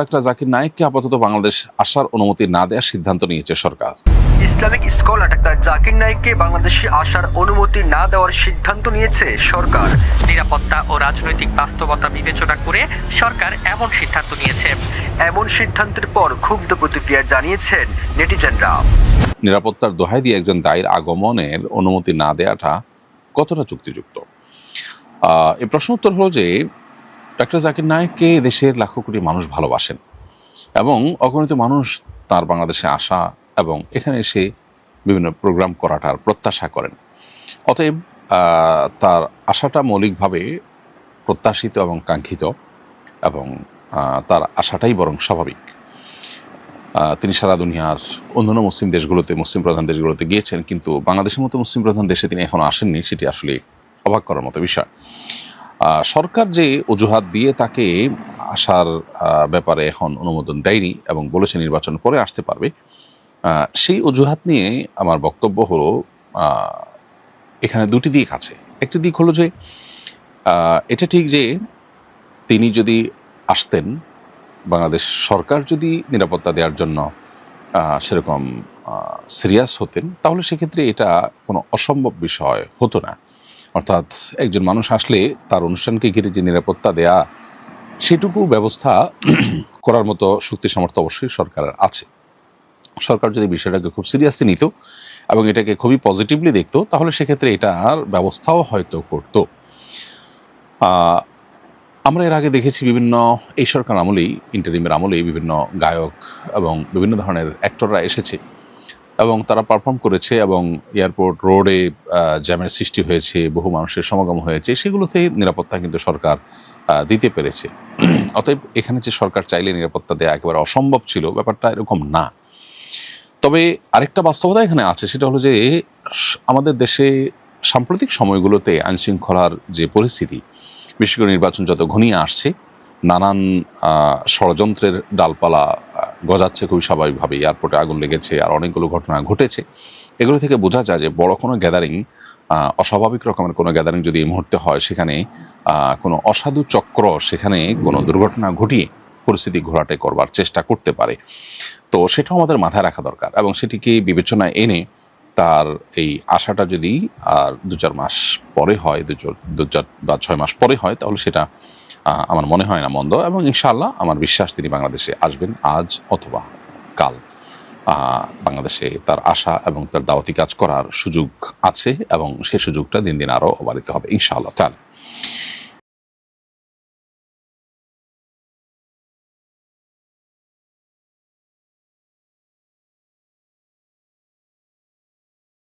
Doctor Zakir নায়েককে আপাতত বাংলাদেশ আসার অনুমতি না দেওয়ার সিদ্ধান্ত নিয়েছে সরকার। ইসলামিক স্কলার ডাক্তার জাকির নাইককে বাংলাদেশে আসার অনুমতি না দেওয়ার সিদ্ধান্ত নিয়েছে সরকার। নিরাপত্তা ও রাজনৈতিক বাস্তবতা বিবেচনা করে সরকার এমন সিদ্ধান্ত নিয়েছে। এমন সিদ্ধান্তের পর ক্ষুব্ধ প্রতিক্রিয়া জানিয়েছেন নেটিজেনরা। নিরাপত্তার দোহাই দিয়ে একজন দায়ের আগমনের অনুমতি না দেওয়াটা কতটা যুক্তিযুক্ত এই প্রশ্ন উত্তর হলো যে ডাক্তার জাকির নায়েককে দেশের লাখো কোটি মানুষ ভালোবাসেন এবং অগণিত মানুষ তার বাংলাদেশে আসা এবং এখানে এসে বিভিন্ন প্রোগ্রাম করাটার প্রত্যাশা করেন। অতএব তার আশাটা মৌলিকভাবে প্রত্যাশিত এবং কাঙ্ক্ষিত এবং তার আশাটাই বরং স্বাভাবিক। তিনি সারা দুনিয়ার অন্যান্য মুসলিম দেশগুলোতে, মুসলিম প্রধান দেশগুলোতে গিয়েছেন, কিন্তু বাংলাদেশের মতো মুসলিম প্রধান দেশে তিনি এখনও আসেননি, সেটি আসলে অবাক করার মতো বিষয়। সরকার যে অজুহাত দিয়ে তাকে আসার ব্যাপারে এখন অনুমোদন দেয়নি এবং বলেছে নির্বাচন পরে আসতে পারবে সেই অজুহাত নিয়ে আমার বক্তব্য হলো এখানে দুটি দিক আছে। একটি দিক হলো যে এটা ঠিক যে তিনি যদি আসতেন, বাংলাদেশ সরকার যদি নিরাপত্তা দেওয়ার জন্য সেরকম সিরিয়াস হতেন, তাহলে সেক্ষেত্রে এটা কোনো অসম্ভব বিষয় হতো না। অর্থাৎ একজন মানুষ আসলে তার অনুষ্ঠানকে ঘিরে যে নিরাপত্তা দেয়া, সেটুকু ব্যবস্থা করার মতো শক্তি সামর্থ্য অবশ্যই সরকারের আছে। সরকার যদি বিষয়টাকে খুব সিরিয়াসলি নিত এবং এটাকে খুবই পজিটিভলি দেখতো, তাহলে সেক্ষেত্রে এটার ব্যবস্থাও হয়তো করতো। আমরা এর আগে দেখেছি বিভিন্ন এই সরকার আমলেই ইন্টারিমের আমলেই বিভিন্ন গায়ক এবং বিভিন্ন ধরনের অ্যাক্টররা এসেছে। এবং তারা পারফর্ম করেছে এবং এয়ারপোর্ট রোডে জ্যামের সৃষ্টি হয়েছে, বহু মানুষের সমাগম হয়েছে, সেগুলোতে নিরাপত্তা কিন্তু সরকার দিতে পেরেছে। অতএব এখানে যে সরকার চাইলে নিরাপত্তা দেওয়া একেবারে অসম্ভব ছিল, ব্যাপারটা এরকম না। তবে আরেকটা বাস্তবতা এখানে আছে, সেটা হলো যে, আমাদের দেশে সাম্প্রতিক সময়গুলোতে আইনশৃঙ্খলার যে পরিস্থিতি, বিশেষ করে নির্বাচন যত ঘনিয়ে আসছে নানান ষড়যন্ত্রের ডালপালা গজাচ্ছে খুবই স্বাভাবিকভাবে এয়ারপোর্টে আগুন লেগেছে, আর অনেকগুলো ঘটনা ঘটেছে। এগুলো থেকে বোঝা যায় যে বড় কোনো গ্যাদারিং অস্বাভাবিক রকমের কোনো গ্যাদারিং যদি এই মুহূর্তে হয়, সেখানে কোনো অসাধু চক্র সেখানে কোনো দুর্ঘটনা ঘটিয়ে পরিস্থিতি ঘোরাটে করবার চেষ্টা করতে পারে। তো সেটাও আমাদের মাথায় রাখা দরকার এবং সেটিকে বিবেচনায় এনে তার এই আশাটা যদি, আর দু চার মাস পরে হয় দু চার- বা ছয় মাস পরে হয়, তাহলে সেটা আমার মনে হয় না মন্দ, এবং ইনশাল্লাহ আমার বিশ্বাস তিনি বাংলাদেশে আসবেন আজ অথবা কাল। বাংলাদেশে তার আশা এবং তার দাওয়াতি কাজ করার সুযোগ আছে, এবং সেই সুযোগটা দিন দিন আরও অবারিত হবে, ইনশাআল্লাহ। তাহলে